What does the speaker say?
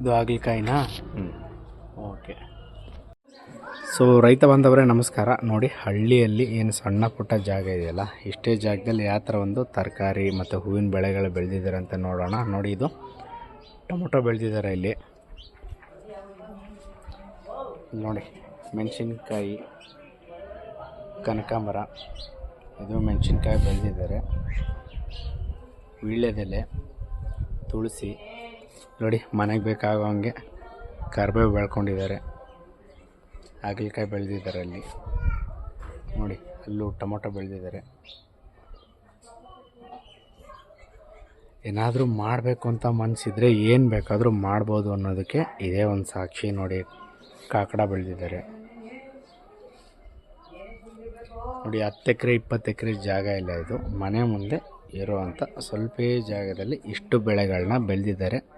ಇದು ಹಾಗಲಕಾಯಿನಾ? ಹ್ಞೂ okay. So ರೈತ ಬಾಂಧವರೇ ನಮಸ್ಕಾರ. ನೋಡಿ ಹಳ್ಳಿಯಲ್ಲಿ ಏನು ಸಣ್ಣ ಪುಟ್ಟ ಜಾಗ ಇದೆಯಲ್ಲ ಇಷ್ಟೇ ಜಾಗದಲ್ಲಿ ಯಾವ ಥರ ಒಂದು ತರಕಾರಿ ಮತ್ತು ಹೂವಿನ ಬೆಳೆಗಳು ಬೆಳೆದಿದ್ದಾರೆ ಅಂತ ನೋಡೋಣ. ನೋಡಿ ಇದು ಟೊಮೊಟೊ ಬೆಳೆದಿದ್ದಾರೆ ಇಲ್ಲಿ ಇಲ್ಲಿ. ನೋಡಿ ಮೆಣಸಿನ್ಕಾಯಿ ಕನಕಾಂಬರ ಇದು ಮೆಣಸಿನ್ಕಾಯಿ ಬೆಳೆದಿದ್ದಾರೆ. ವೀಳ್ಯದೆಲೆ. ತುಳಸಿ. ನೋಡಿ, ಮನೆಗೆ ಬೇಕಾಗೋ ಹಂಗೆ ಕರ್ಬೇವು ಬೆಳ್ಕೊಂಡಿದ್ದಾರೆ. ಹಾಗಲಕಾಯಿ ಬೆಳೆದಿದ್ದಾರೆ ಅಲ್ಲಿ. ನೋಡಿ, ಅಲ್ಲೂ ಟೊಮೊಟೊ ಬೆಳೆದಿದ್ದಾರೆ. ಏನಾದರೂ ಮಾಡಬೇಕು ಅಂತ ಮನಸ್ಸಿದ್ರೆ ಏನು ಬೇಕಾದರೂ ಮಾಡ್ಬೋದು ಅನ್ನೋದಕ್ಕೆ ಇದೇ ಒಂದು ಸಾಕ್ಷಿ ನೋಡಿ, ಕಾಕಡ ಬೆಳೆದಿದ್ದಾರೆ. ನೋಡಿ, ಹತ್ತು ಎಕರೆ, ಇಪ್ಪತ್ತು ಎಕರೆ ಜಾಗ ಇಲ್ಲ ಇದು. ಮನೆ ಮುಂದೆ ಇರುವಂಥ ಸ್ವಲ್ಪ ಜಾಗದಲ್ಲಿ ಇಷ್ಟು ಬೆಳೆಗಳನ್ನ ಬೆಳೆದಿದ್ದಾರೆ.